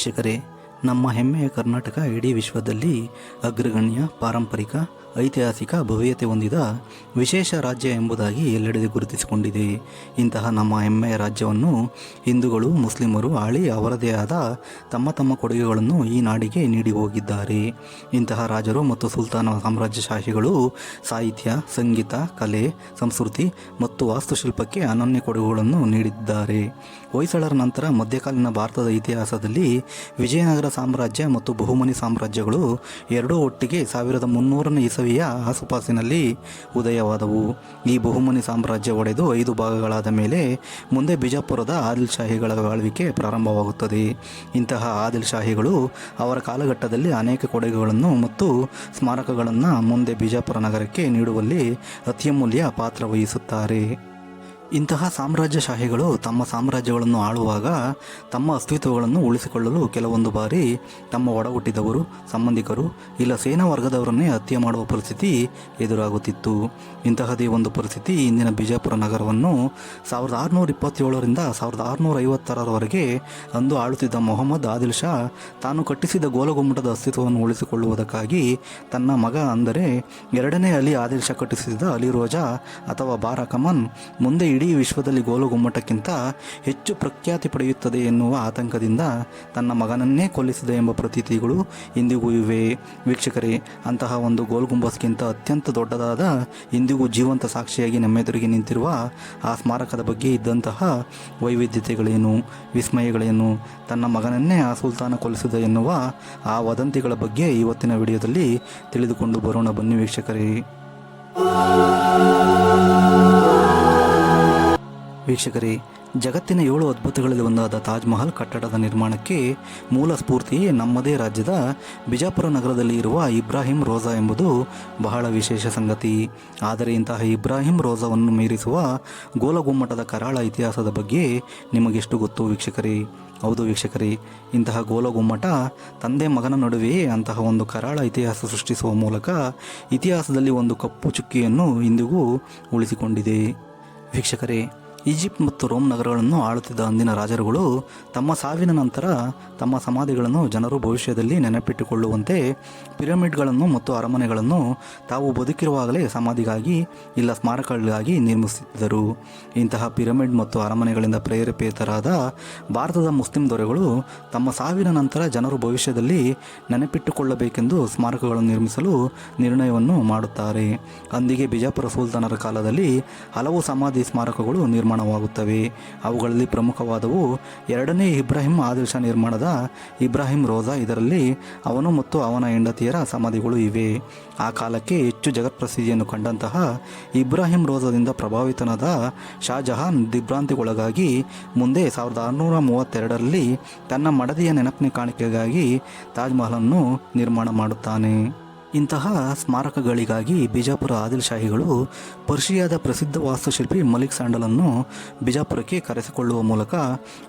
ವೀಕ್ಷಕರೇ ನಮ್ಮ ಹೆಮ್ಮೆಯ ಕರ್ನಾಟಕ ಇಡೀ ವಿಶ್ವದಲ್ಲಿ ಅಗ್ರಗಣ್ಯ ಪಾರಂಪರಿಕ ಐತಿಹಾಸಿಕ ಭವ್ಯತೆ ಹೊಂದಿದ ವಿಶೇಷ ರಾಜ್ಯ ಎಂಬುದಾಗಿ ಎಲ್ಲೆಡೆ ಗುರುತಿಸಿಕೊಂಡಿದೆ. ಇಂತಹ ನಮ್ಮ ಹೆಮ್ಮೆಯ ರಾಜ್ಯವನ್ನು ಹಿಂದೂಗಳು, ಮುಸ್ಲಿಮರು ಆಳಿ ಅವರದೇ ಆದ ತಮ್ಮ ತಮ್ಮ ಕೊಡುಗೆಗಳನ್ನು ಈ ನಾಡಿಗೆ ನೀಡಿ ಹೋಗಿದ್ದಾರೆ. ಇಂತಹ ರಾಜರು ಮತ್ತು ಸುಲ್ತಾನ ಸಾಮ್ರಾಜ್ಯಶಾಹಿಗಳು ಸಾಹಿತ್ಯ, ಸಂಗೀತ, ಕಲೆ, ಸಂಸ್ಕೃತಿ ಮತ್ತು ವಾಸ್ತುಶಿಲ್ಪಕ್ಕೆ ಅನನ್ಯ ಕೊಡುಗೆಗಳನ್ನು ನೀಡಿದ್ದಾರೆ. ಹೊಯ್ಸಳರ ನಂತರ ಮಧ್ಯಕಾಲೀನ ಭಾರತದ ಇತಿಹಾಸದಲ್ಲಿ ವಿಜಯನಗರ ಸಾಮ್ರಾಜ್ಯ ಮತ್ತು ಬಹುಮನಿ ಸಾಮ್ರಾಜ್ಯಗಳು ಎರಡೂ ಒಟ್ಟಿಗೆ ಸಾವಿರದ ಮುನ್ನೂರನೇ ಇಸವಿಯ ಆಸುಪಾಸಿನಲ್ಲಿ ಉದಯವಾದವು. ಈ ಬಹುಮನಿ ಸಾಮ್ರಾಜ್ಯ ಒಡೆದು ಐದು ಭಾಗಗಳಾದ ಮೇಲೆ ಮುಂದೆ ಬಿಜಾಪುರದ ಆದಿಲ್ ಶಾಹಿಗಳ ಆಳ್ವಿಕೆ ಪ್ರಾರಂಭವಾಗುತ್ತದೆ. ಇಂತಹ ಆದಿಲ್ ಶಾಹಿಗಳು ಅವರ ಕಾಲಘಟ್ಟದಲ್ಲಿ ಅನೇಕ ಕೊಡುಗೆಗಳನ್ನು ಮತ್ತು ಸ್ಮಾರಕಗಳನ್ನು ಮುಂದೆ ಬಿಜಾಪುರ ನಗರಕ್ಕೆ ನೀಡುವಲ್ಲಿ ಅತ್ಯಮೂಲ್ಯ ಪಾತ್ರ ವಹಿಸುತ್ತಾರೆ. ಇಂತಹ ಸಾಮ್ರಾಜ್ಯಶಾಹಿಗಳು ತಮ್ಮ ಸಾಮ್ರಾಜ್ಯಗಳನ್ನು ಆಳುವಾಗ ತಮ್ಮ ಅಸ್ತಿತ್ವಗಳನ್ನು ಉಳಿಸಿಕೊಳ್ಳಲು ಕೆಲವೊಂದು ಬಾರಿ ತಮ್ಮ ಒಡ ಹುಟ್ಟಿದವರು ಸಂಬಂಧಿಕರು ಇಲ್ಲ ಸೇನಾ ವರ್ಗದವರನ್ನೇ ಹತ್ಯೆ ಮಾಡುವ ಪರಿಸ್ಥಿತಿ ಎದುರಾಗುತ್ತಿತ್ತು. ಇಂತಹದೇ ಒಂದು ಪರಿಸ್ಥಿತಿ ಇಂದಿನ ಬಿಜಾಪುರ ನಗರವನ್ನು ಸಾವಿರದ ಆರುನೂರ ಇಪ್ಪತ್ತೇಳರಿಂದ ಸಾವಿರದ ಆರುನೂರ ಐವತ್ತರವರೆಗೆ ಅಂದು ಆಳುತ್ತಿದ್ದ ಮೊಹಮ್ಮದ್ ಆದಿಲ್ ಶಾ ತಾನು ಕಟ್ಟಿಸಿದ ಗೋಲಗುಮ್ಮಟದ ಅಸ್ತಿತ್ವವನ್ನು ಉಳಿಸಿಕೊಳ್ಳುವುದಕ್ಕಾಗಿ ತನ್ನ ಮಗ ಅಂದರೆ ಎರಡನೇ ಅಲಿ ಆದಿಲ್ ಶಾ ಕಟ್ಟಿಸಿದ ಅಲಿ ರೋಜಾ ಅಥವಾ ಬಾರಾಕಮನ್ ಮುಂದೆ ಇಡೀ ವಿಶ್ವದಲ್ಲಿ ಗೋಲುಗುಮ್ಮಟಕ್ಕಿಂತ ಹೆಚ್ಚು ಪ್ರಖ್ಯಾತಿ ಪಡೆಯುತ್ತದೆ ಎನ್ನುವ ಆತಂಕದಿಂದ ತನ್ನ ಮಗನನ್ನೇ ಕೊಲ್ಲಿಸಿದೆ ಎಂಬ ಪ್ರತೀತಿಗಳು ಇಂದಿಗೂ ಇವೆ. ವೀಕ್ಷಕರೇ, ಅಂತಹ ಒಂದು ಗೋಲ್ ಗುಂಬಸ್ಗಿಂತ ಅತ್ಯಂತ ದೊಡ್ಡದಾದ ಇಂದಿಗೂ ಜೀವಂತ ಸಾಕ್ಷಿಯಾಗಿ ನಮ್ಮೆದುರಿಗೆ ನಿಂತಿರುವ ಆ ಸ್ಮಾರಕದ ಬಗ್ಗೆ ಇದ್ದಂತಹ ವೈವಿಧ್ಯತೆಗಳೇನು, ವಿಸ್ಮಯಗಳೇನು, ತನ್ನ ಮಗನನ್ನೇ ಆ ಸುಲ್ತಾನ ಕೊಲ್ಲಿಸಿದ ಎನ್ನುವ ಆ ವದಂತಿಗಳ ಬಗ್ಗೆ ಇವತ್ತಿನ ವಿಡಿಯೋದಲ್ಲಿ ತಿಳಿದುಕೊಂಡು ಬರೋಣ ಬನ್ನಿ ವೀಕ್ಷಕರೇ. ವೀಕ್ಷಕರೇ, ಜಗತ್ತಿನ ಏಳು ಅದ್ಭುತಗಳಲ್ಲಿ ಒಂದಾದ ತಾಜ್ ಮಹಲ್ ಕಟ್ಟಡದ ನಿರ್ಮಾಣಕ್ಕೆ ಮೂಲ ಸ್ಫೂರ್ತಿ ನಮ್ಮದೇ ರಾಜ್ಯದ ಬಿಜಾಪುರ ನಗರದಲ್ಲಿ ಇರುವ ಇಬ್ರಾಹಿಂ ರೋಜಾ ಎಂಬುದು ಬಹಳ ವಿಶೇಷ ಸಂಗತಿ. ಆದರೆ ಇಂತಹ ಇಬ್ರಾಹಿಂ ರೋಜಾವನ್ನು ಮೀರಿಸುವ ಗೋಲಗುಮ್ಮಟದ ಕರಾಳ ಇತಿಹಾಸದ ಬಗ್ಗೆ ನಿಮಗೆಷ್ಟು ಗೊತ್ತು ವೀಕ್ಷಕರೇ? ಹೌದು ವೀಕ್ಷಕರೇ, ಇಂತಹ ಗೋಲಗುಮ್ಮಟ ತಂದೆ ಮಗನ ನಡುವೆಯೇ ಅಂತಹ ಒಂದು ಕರಾಳ ಇತಿಹಾಸ ಸೃಷ್ಟಿಸುವ ಮೂಲಕ ಇತಿಹಾಸದಲ್ಲಿ ಒಂದು ಕಪ್ಪು ಚುಕ್ಕಿಯನ್ನು ಇಂದಿಗೂ ಉಳಿಸಿಕೊಂಡಿದೆ. ವೀಕ್ಷಕರೇ ಈಜಿಪ್ಟ್ ಮತ್ತು ರೋಮ್ ನಗರಗಳನ್ನು ಆಳುತ್ತಿದ್ದ ಅಂದಿನ ರಾಜರುಗಳು ತಮ್ಮ ಸಾವಿನ ನಂತರ ತಮ್ಮ ಸಮಾಧಿಗಳನ್ನು ಜನರು ಭವಿಷ್ಯದಲ್ಲಿ ನೆನಪಿಟ್ಟುಕೊಳ್ಳುವಂತೆ ಪಿರಮಿಡ್ಗಳನ್ನು ಮತ್ತು ಅರಮನೆಗಳನ್ನು ತಾವು ಬದುಕಿರುವಾಗಲೇ ಸಮಾಧಿಗಾಗಿ ಇಲ್ಲ ಸ್ಮಾರಕಗಳಿಗಾಗಿ ನಿರ್ಮಿಸುತ್ತಿದ್ದರು ಇಂತಹ ಪಿರಮಿಡ್ ಮತ್ತು ಅರಮನೆಗಳಿಂದ ಪ್ರೇರೇಪಿತರಾದ ಭಾರತದ ಮುಸ್ಲಿಂ ದೊರೆಗಳು ತಮ್ಮ ಸಾವಿನ ನಂತರ ಜನರು ಭವಿಷ್ಯದಲ್ಲಿ ನೆನಪಿಟ್ಟುಕೊಳ್ಳಬೇಕೆಂದು ಸ್ಮಾರಕಗಳನ್ನು ನಿರ್ಮಿಸಲು ನಿರ್ಣಯವನ್ನು ಮಾಡುತ್ತಾರೆ. ಅಂದಿಗೆ ಬಿಜಾಪುರ ಸುಲ್ತಾನರ ಕಾಲದಲ್ಲಿ ಹಲವು ಸಮಾಧಿ ಸ್ಮಾರಕಗಳು ನಿರ್ಮಾಣವಾಗುತ್ತವೆ. ಅವುಗಳಲ್ಲಿ ಪ್ರಮುಖವಾದವು ಎರಡನೇ ಇಬ್ರಾಹಿಂ ಆದರ್ಶ ನಿರ್ಮಾಣದ ಇಬ್ರಾಹಿಂ ರೋಜಾ ಇದರಲ್ಲಿ ಅವನು ಮತ್ತು ಅವನ ಹೆಂಡತಿಯರ ಸಮಾಧಿಗಳು ಇವೆ. ಆ ಕಾಲಕ್ಕೆ ಹೆಚ್ಚು ಜಗತ್ಪ್ರಸಿದ್ಧಿಯನ್ನು ಕಂಡಂತಹ ಇಬ್ರಾಹಿಂ ರೋಜಾದಿಂದ ಪ್ರಭಾವಿತನಾದ ಶಾಜಹಾನ್ ದಿಗ್ಭ್ರಾಂತಿಗೊಳಗಾಗಿ ಮುಂದೆ ಸಾವಿರದ ಆರುನೂರ ಮೂವತ್ತೆರಡರಲ್ಲಿ ತನ್ನ ಮಡದಿಯ ನೆನಪಿನ ಕಾಣಿಕೆಗಾಗಿ ತಾಜ್ ಮಹಲನ್ನು ನಿರ್ಮಾಣ ಮಾಡುತ್ತಾನೆ. ಇಂತಹ ಸ್ಮಾರಕಗಳಿಗಾಗಿ ಬಿಜಾಪುರ ಆದಿಲ್ ಶಾಹಿಗಳು ಪರ್ಷಿಯಾದ ಪ್ರಸಿದ್ಧ ವಾಸ್ತುಶಿಲ್ಪಿ ಮಲಿಕ್ ಸ್ಯಾಂಡಲನ್ನು ಬಿಜಾಪುರಕ್ಕೆ ಕರೆಸಿಕೊಳ್ಳುವ ಮೂಲಕ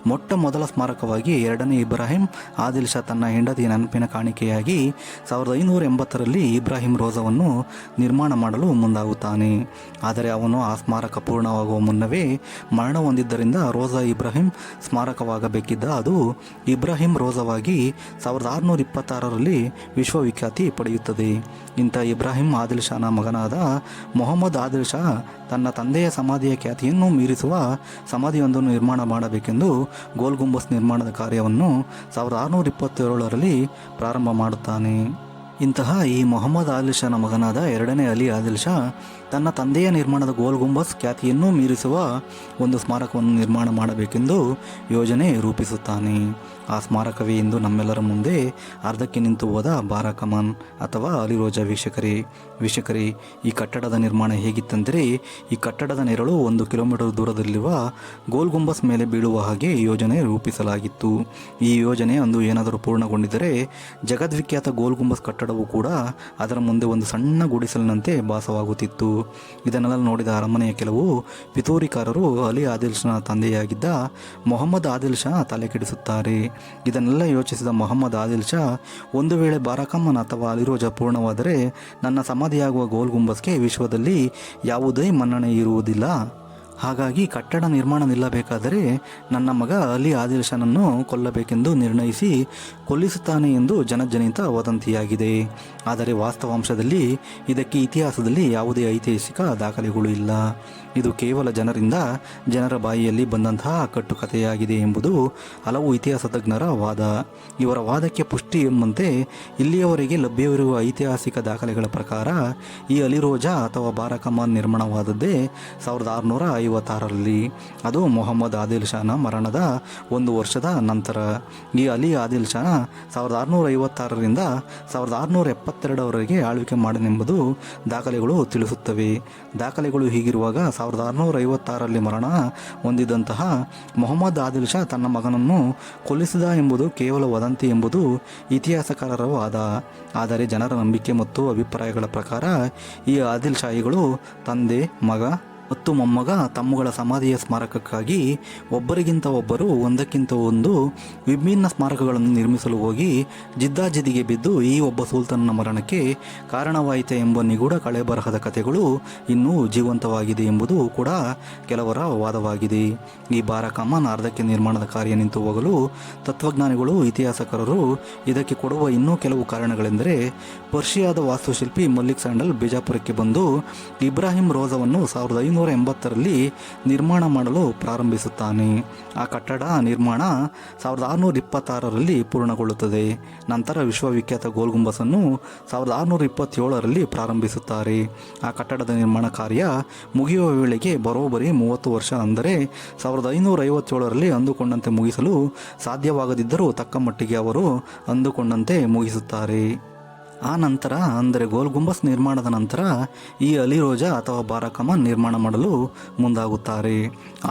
ಮೊಟ್ಟ ಮೊದಲ ಸ್ಮಾರಕವಾಗಿ ಎರಡನೇ ಇಬ್ರಾಹಿಂ ಆದಿಲ್ ಶಾ ತನ್ನ ಹೆಂಡತಿಯ ನೆನಪಿನ ಕಾಣಿಕೆಯಾಗಿ ಸಾವಿರದ ಐನೂರ ಎಂಬತ್ತರಲ್ಲಿ ಇಬ್ರಾಹಿಂ ರೋಜಾವನ್ನು ನಿರ್ಮಾಣ ಮಾಡಲು ಮುಂದಾಗುತ್ತಾನೆ. ಆದರೆ ಅವನು ಆ ಸ್ಮಾರಕ ಪೂರ್ಣವಾಗುವ ಮುನ್ನವೇ ಮರಣ ಹೊಂದಿದ್ದರಿಂದ ರೋಜಾ ಇಬ್ರಾಹಿಂ ಸ್ಮಾರಕವಾಗಬೇಕಿದ್ದ ಅದು ಇಬ್ರಾಹಿಂ ರೋಜಾವಾಗಿ ಸಾವಿರದ ಆರುನೂರ ಇಪ್ಪತ್ತಾರರಲ್ಲಿ ವಿಶ್ವವಿಖ್ಯಾತಿ ಪಡೆಯುತ್ತದೆ. ಇಂಥ ಇಬ್ರಾಹಿಂ ಆದಿಲ್ ಶಾನ ಮಗನಾದ ಮೊಹಮ್ಮದ್ ಆದಿಲ್ ಶಾ ತನ್ನ ತಂದೆಯ ಸಮಾಧಿಯ ಖ್ಯಾತಿಯನ್ನು ಮೀರಿಸುವ ಸಮಾಧಿಯೊಂದನ್ನು ನಿರ್ಮಾಣ ಮಾಡಬೇಕೆಂದು ಗೋಲ್ ಗುಂಬಸ್ ನಿರ್ಮಾಣದ ಕಾರ್ಯವನ್ನು ಸಾವಿರದ ಆರುನೂರ ಇಪ್ಪತ್ತೇಳರಲ್ಲಿ ಪ್ರಾರಂಭ ಮಾಡುತ್ತಾನೆ. ಇಂತಹ ಈ ಮೊಹಮ್ಮದ್ ಆದಿಲ್ ಶಾನ ಮಗನಾದ ಎರಡನೇ ಅಲಿ ಆದಿಲ್ ಶಾ ತನ್ನ ತಂದೆಯ ನಿರ್ಮಾಣದ ಗೋಲ್ ಗುಂಬಸ್ ಖ್ಯಾತಿಯನ್ನು ಮೀರಿಸುವ ಒಂದು ಸ್ಮಾರಕವನ್ನು ನಿರ್ಮಾಣ ಮಾಡಬೇಕೆಂದು ಯೋಜನೆ ರೂಪಿಸುತ್ತಾನೆ. ಆ ಸ್ಮಾರಕವೇ ಇಂದು ನಮ್ಮೆಲ್ಲರ ಮುಂದೆ ಅರ್ಧಕ್ಕೆ ನಿಂತು ಹೋದ ಬಾರಾಕಮಾನ್ ಅಥವಾ ಅಲಿರೋಜ ವೀಕ್ಷಕರೇ. ವೀಕ್ಷಕರೇ, ಈ ಕಟ್ಟಡದ ನಿರ್ಮಾಣ ಹೇಗಿತ್ತಂದರೆ ಈ ಕಟ್ಟಡದ ನೆರಳು ಒಂದು ಕಿಲೋಮೀಟರ್ ದೂರದಲ್ಲಿರುವ ಗೋಲ್ ಗುಂಬಸ್ ಮೇಲೆ ಬೀಳುವ ಹಾಗೆ ಯೋಜನೆ ರೂಪಿಸಲಾಗಿತ್ತು. ಈ ಯೋಜನೆ ಅಂದು ಏನಾದರೂ ಪೂರ್ಣಗೊಂಡಿದ್ದರೆ ಜಗದ್ವಿಖ್ಯಾತ ಗೋಲ್ ಗುಂಬಸ್ ಕಟ್ಟಡವು ಕೂಡ ಅದರ ಮುಂದೆ ಒಂದು ಸಣ್ಣ ಗುಡಿಸಲಿನಂತೆ ಭಾಸವಾಗುತ್ತಿತ್ತು. ಇದನ್ನೆಲ್ಲ ನೋಡಿದ ಅರಮನೆಯ ಕೆಲವು ಪಿತೂರಿಕಾರರು ಅಲಿ ಆದಿಲ್ ಶಾ ತಂದೆಯಾಗಿದ್ದ ಮೊಹಮ್ಮದ್ ಆದಿಲ್ ಶಾ ತಲೆ ಕೆಡಿಸುತ್ತಾರೆ. ಇದನ್ನೆಲ್ಲ ಯೋಚಿಸಿದ ಮೊಹಮ್ಮದ್ ಆದಿಲ್ ಶಾ ಒಂದು ವೇಳೆ ಬಾರಾಕಮ್ಮನ್ ಅಥವಾ ಅಲಿರೋಜ ಪೂರ್ಣವಾದರೆ ನನ್ನ ಸಮಾಧಿಯಾಗುವ ಗೋಲ್ ಗುಂಬಸ್ಗೆ ವಿಶ್ವದಲ್ಲಿ ಯಾವುದೇ ಮನ್ನಣೆ ಇರುವುದಿಲ್ಲ. ಹಾಗಾಗಿ ಕಟ್ಟಡ ನಿರ್ಮಾಣ ನಿಲ್ಲಬೇಕಾದರೆ ನನ್ನ ಮಗ ಅಲಿ ಆದಿಲ್ಶನನ್ನು ಕೊಲ್ಲಬೇಕೆಂದು ನಿರ್ಣಯಿಸಿ ಕೊಲ್ಲಿಸುತ್ತಾನೆ ಎಂದು ಜನಜನಿತ ವದಂತಿಯಾಗಿದೆ. ಆದರೆ ವಾಸ್ತವಾಂಶದಲ್ಲಿ ಇದಕ್ಕೆ ಇತಿಹಾಸದಲ್ಲಿ ಯಾವುದೇ ಐತಿಹಾಸಿಕ ದಾಖಲೆಗಳು ಇಲ್ಲ. ಇದು ಕೇವಲ ಜನರಿಂದ ಜನರ ಬಾಯಿಯಲ್ಲಿ ಬಂದಂತಹ ಕಟ್ಟುಕತೆಯಾಗಿದೆ ಎಂಬುದು ಹಲವು ಇತಿಹಾಸ ತಜ್ಞರ ವಾದ. ಇವರ ವಾದಕ್ಕೆ ಪುಷ್ಟಿ ಎಂಬಂತೆ ಇಲ್ಲಿಯವರೆಗೆ ಲಭ್ಯವಿರುವ ಐತಿಹಾಸಿಕ ದಾಖಲೆಗಳ ಪ್ರಕಾರ ಈ ಅಲಿರೋಜಾ ಅಥವಾ ಬಾರಕಮಾನ್ ನಿರ್ಮಾಣವಾದದ್ದೇ ಸಾವಿರದ ಆರುನೂರ ಐವತ್ತಾರರಲ್ಲಿ ಅದು ಮೊಹಮ್ಮದ್ ಆದಿಲ್ ಶಾನ ಮರಣದ ಒಂದು ವರ್ಷದ ನಂತರ. ಈ ಅಲಿ ಆದಿಲ್ ಶಾ ಸಾವಿರದ ಆರುನೂರ ಐವತ್ತಾರರಿಂದ ಸಾವಿರದ ಆರುನೂರ ಎಪ್ಪತ್ತೆರಡರವರೆಗೆ ಆಳ್ವಿಕೆ ಮಾಡನೆಂಬುದು ದಾಖಲೆಗಳು ತಿಳಿಸುತ್ತವೆ. ದಾಖಲೆಗಳು ಹೀಗಿರುವಾಗ ಸಾವಿರದ ಆರುನೂರ ಐವತ್ತಾರರಲ್ಲಿ ಮರಣ ಹೊಂದಿದಂತಹ ಮೊಹಮ್ಮದ್ ಆದಿಲ್ ಶಾ ತನ್ನ ಮಗನನ್ನು ಕೊಲ್ಲಿಸಿದ ಎಂಬುದು ಕೇವಲ ವದಂತಿ ಎಂಬುದು ಇತಿಹಾಸಕಾರರ ವಾದ. ಆದರೆ ಜನರ ನಂಬಿಕೆ ಮತ್ತು ಅಭಿಪ್ರಾಯಗಳ ಪ್ರಕಾರ ಈ ಆದಿಲ್ ಶಾಹಿಗಳು ತಂದೆ, ಮಗ ಮತ್ತು ಮೊಮ್ಮಗ ತಮ್ಮಗಳ ಸಮಾಧಿಯ ಸ್ಮಾರಕಕ್ಕಾಗಿ ಒಬ್ಬರಿಗಿಂತ ಒಬ್ಬರು ಒಂದಕ್ಕಿಂತ ಒಂದು ವಿಭಿನ್ನ ಸ್ಮಾರಕಗಳನ್ನು ನಿರ್ಮಿಸಲು ಹೋಗಿ ಜಿದ್ದಾಜಿದ್ದಿಗೆ ಬಿದ್ದು ಈ ಒಬ್ಬ ಸುಲ್ತಾನನ ಮರಣಕ್ಕೆ ಕಾರಣವಾಯಿತೆ ಎಂಬ ನಿಗೂಢ ಕಳೆಬರಹದ ಕಥೆಗಳು ಇನ್ನೂ ಜೀವಂತವಾಗಿದೆ ಎಂಬುದು ಕೂಡ ಕೆಲವರ ವಾದವಾಗಿದೆ. ಈ ಬಾರಕಮಾನ್ ಅರ್ಧಕ್ಕೆ ನಿರ್ಮಾಣದ ಕಾರ್ಯ ನಿಂತು ಹೋಗಲು ತತ್ವಜ್ಞಾನಿಗಳು, ಇತಿಹಾಸಕಾರರು ಇದಕ್ಕೆ ಕೊಡುವ ಇನ್ನೂ ಕೆಲವು ಕಾರಣಗಳೆಂದರೆ ಪರ್ಷಿಯಾದ ವಾಸ್ತುಶಿಲ್ಪಿ ಮಲ್ಲಿಕ್ ಸ್ಯಾಂಡಲ್ ಬಿಜಾಪುರಕ್ಕೆ ಬಂದು ಇಬ್ರಾಹಿಂ ರೋಜವನ್ನು ಸಾವಿರದ ಐನೂರ ಎಂಬತ್ತರಲ್ಲಿ ನಿರ್ಮಾಣ ಮಾಡಲು ಪ್ರಾರಂಭಿಸುತ್ತಾನೆ. ಆ ಕಟ್ಟಡ ನಿರ್ಮಾಣ ಸಾವಿರದ ಆರುನೂರ ಇಪ್ಪತ್ತಾರರಲ್ಲಿ ಪೂರ್ಣಗೊಳ್ಳುತ್ತದೆ. ನಂತರ ವಿಶ್ವವಿಖ್ಯಾತ ಗೋಲ್ಗುಂಬಸನ್ನು ಸಾವಿರದ ಆರುನೂರ ಇಪ್ಪತ್ತೇಳರಲ್ಲಿ ಪ್ರಾರಂಭಿಸುತ್ತಾರೆ. ಆ ಕಟ್ಟಡದ ನಿರ್ಮಾಣ ಕಾರ್ಯ ಮುಗಿಯುವ ವೇಳೆಗೆ ಬರೋಬ್ಬರಿ ಮೂವತ್ತು ವರ್ಷ ಅಂದರೆ ಸಾವಿರದ ಐನೂರ ಐವತ್ತೇಳರಲ್ಲಿ ಅಂದುಕೊಂಡಂತೆ ಮುಗಿಸಲು ಸಾಧ್ಯವಾಗದಿದ್ದರೂ ತಕ್ಕ ಮಟ್ಟಿಗೆ ಅವರು ಅಂದುಕೊಂಡಂತೆ ಮುಗಿಸುತ್ತಾರೆ. ಆ ನಂತರ, ಅಂದರೆ ಗೋಲ್ ಗುಂಬಸ್ ನಿರ್ಮಾಣದ ನಂತರ, ಈ ಅಲಿ ರೋಜಾ ಅಥವಾ ಬಾರಕಮಾನ್ ನಿರ್ಮಾಣ ಮಾಡಲು ಮುಂದಾಗುತ್ತಾರೆ.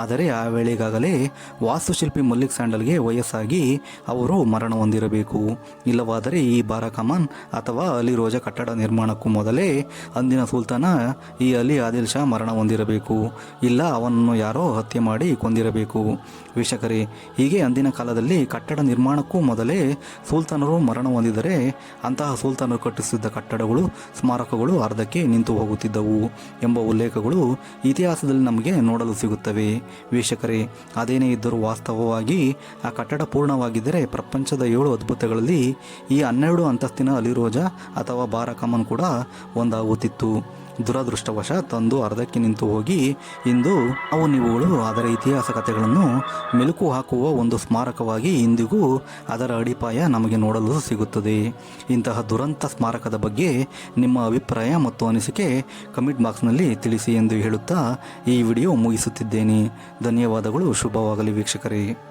ಆದರೆ ಆ ವೇಳೆಗಾಗಲೇ ವಾಸ್ತುಶಿಲ್ಪಿ ಮಲ್ಲಿಕ್ ಸ್ಯಾಂಡಲ್ಗೆ ವಯಸ್ಸಾಗಿ ಅವರು ಮರಣ ಹೊಂದಿರಬೇಕು. ಇಲ್ಲವಾದರೆ ಈ ಬಾರಕಮಾನ್ ಅಥವಾ ಅಲಿ ರೋಜಾ ಕಟ್ಟಡ ನಿರ್ಮಾಣಕ್ಕೂ ಮೊದಲೇ ಅಂದಿನ ಸುಲ್ತಾನ ಈ ಅಲಿ ಆದಿಲ್ ಶಾ ಮರಣ ಹೊಂದಿರಬೇಕು. ಇಲ್ಲ, ಅವನನ್ನು ಯಾರೋ ಹತ್ಯೆ ಮಾಡಿ ಕೊಂದಿರಬೇಕು. ವೀಕ್ಷಕರೇ, ಹೀಗೆ ಅಂದಿನ ಕಾಲದಲ್ಲಿ ಕಟ್ಟಡ ನಿರ್ಮಾಣಕ್ಕೂ ಮೊದಲೇ ಸುಲ್ತಾನರು ಮರಣ ಹೊಂದಿದರೆ ಅಂತಹ ಸುಲ್ತಾನರು ಕಟ್ಟಿಸಿದ್ದ ಕಟ್ಟಡಗಳು, ಸ್ಮಾರಕಗಳು ಅರ್ಧಕ್ಕೆ ನಿಂತು ಹೋಗುತ್ತಿದ್ದವು ಎಂಬ ಉಲ್ಲೇಖಗಳು ಇತಿಹಾಸದಲ್ಲಿ ನಮಗೆ ನೋಡಲು ಸಿಗುತ್ತವೆ. ವೀಕ್ಷಕರೇ, ಅದೇನೇ ಇದ್ದರೂ ವಾಸ್ತವವಾಗಿ ಆ ಕಟ್ಟಡ ಪೂರ್ಣವಾಗಿದ್ದರೆ ಪ್ರಪಂಚದ ಏಳು ಅದ್ಭುತಗಳಲ್ಲಿ ಈ ಹನ್ನೆರಡು ಅಂತಸ್ತಿನ ಅಲಿರೋಜ ಅಥವಾ ಬಾರಕಮನ್ ಕೂಡ ಒಂದಾಗುತ್ತಿತ್ತು. ದುರದೃಷ್ಟವಶ ತಂದು ಅರ್ಧಕ್ಕೆ ನಿಂತು ಹೋಗಿ, ಇಂದು ಅವು ನೀವುಗಳು ಅದರ ಇತಿಹಾಸ ಕಥೆಗಳನ್ನು ಮೆಲುಕು ಹಾಕುವ ಒಂದು ಸ್ಮಾರಕವಾಗಿ ಇಂದಿಗೂ ಅದರ ಅಡಿಪಾಯ ನಮಗೆ ನೋಡಲು ಸಿಗುತ್ತದೆ. ಇಂತಹ ದುರಂತ ಸ್ಮಾರಕದ ಬಗ್ಗೆ ನಿಮ್ಮ ಅಭಿಪ್ರಾಯ ಮತ್ತು ಅನಿಸಿಕೆ ಕಮೆಂಟ್ ಬಾಕ್ಸ್ನಲ್ಲಿ ತಿಳಿಸಿ ಎಂದು ಹೇಳುತ್ತಾ ಈ ವಿಡಿಯೋ ಮುಗಿಸುತ್ತಿದ್ದೇನೆ. ಧನ್ಯವಾದಗಳು, ಶುಭವಾಗಲಿ ವೀಕ್ಷಕರೇ.